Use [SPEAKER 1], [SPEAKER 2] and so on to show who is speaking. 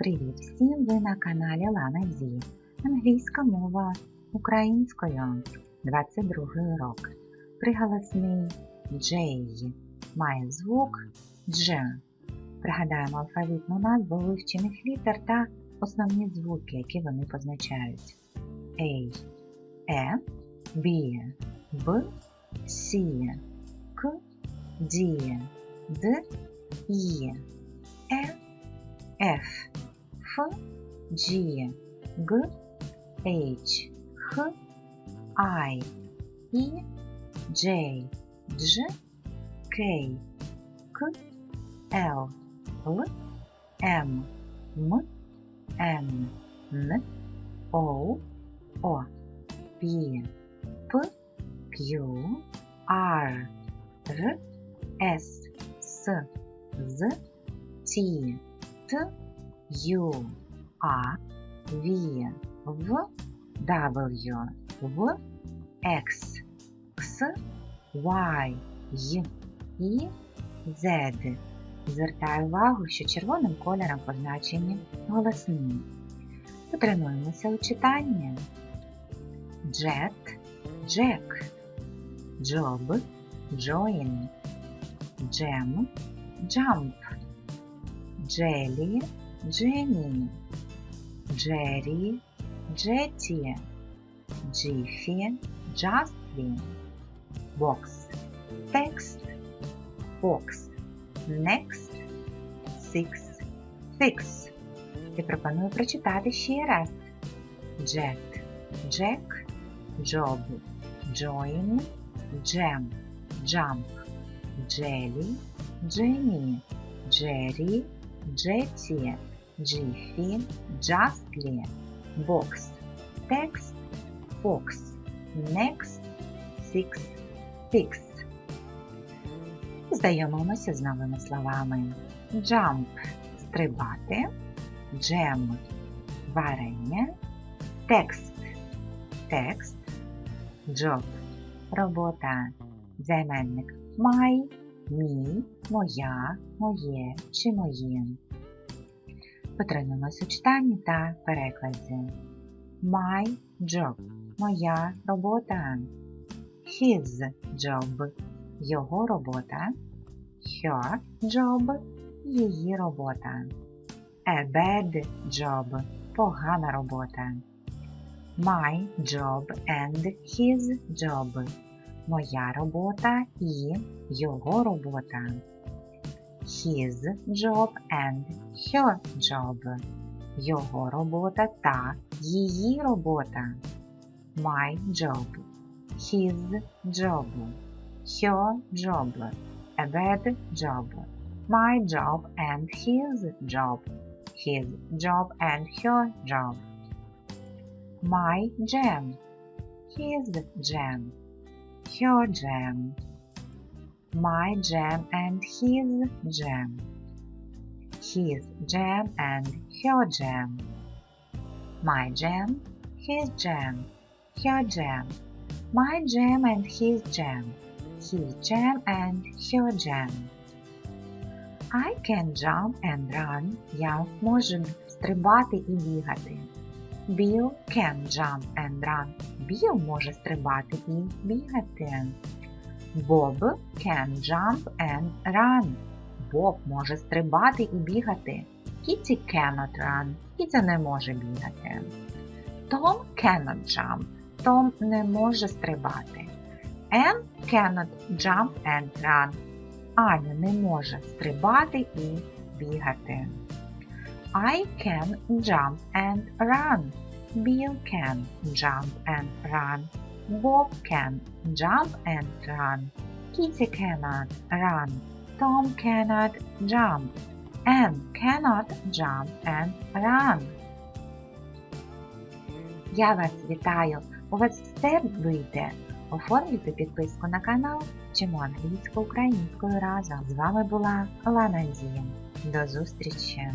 [SPEAKER 1] Привіт всім! Ви на каналі Лана Зі. Англійська мова українською. 22 урок. Приголосний J має звук Дж. Пригадаємо алфавітну назву вивчених літер та основні звуки, які вони позначають. A, Е, Б, Б, С, К, Д, Д, І, Е, F, F, G, G, H, H, I, E, J, J, K, K, L, L, M, M, N, N, O, O, P, P, Q, R, R, S, S, Z, T, Т, Ю, А, В, В, W, В, X, X, Y, Y, І, Z. Звертаю увагу, що червоним кольором позначені голосні. Потренуємося у читанні. Jet, Jack, Job, Join, Jam, Jump. Jelly, Jenny, Jerry, Jetty, Jiffy, Justly, Box, Text, Box, Next, Six, Fix. І пропоную прочитати ще раз. Jet, Jack, Job, Join, Jam, Jump, Jelly, Jenny, Jerry, Jetty, Jiffy, Justly, Box, Text, Fox, Next, Six, Fix. Знайомимося з новими словами. Jump – стрибати, Jam – варення, Text – текст, Job – робота, займенник My, мій, моя, моє чи моє. Потренуємося у читанні та перекладі. My job моя робота. His job його робота. Her job її робота. A bad job погана робота. My job and his job моя робота і його робота. His job and her job. Його робота та її робота. My job. His job. Her job. A bad job. My job and his job. His job and her job. My jam. His jam. Her jam. My jam and his jam. His jam and her jam. My jam, his jam. Her jam. My jam and his jam. His jam and her jam. I can jump and run. Я можу стрибати і бігати. Bill can jump and run. Біл може стрибати і бігати. Bob can jump and run. Боб може стрибати і бігати. Kitty cannot run. Кітя не може бігати. Tom cannot jump. Том не може стрибати. Ann cannot jump and run. Аня не може стрибати і бігати. I can jump and run. Bill can jump and run. Bob can jump and run. Kitty cannot run. Tom cannot jump. Anne cannot jump and run. Я вас вітаю! У вас все вийде! Оформлюйте підписку на канал Вчимо англійсько-українською разом. З вами була Лана Зін. До зустрічі!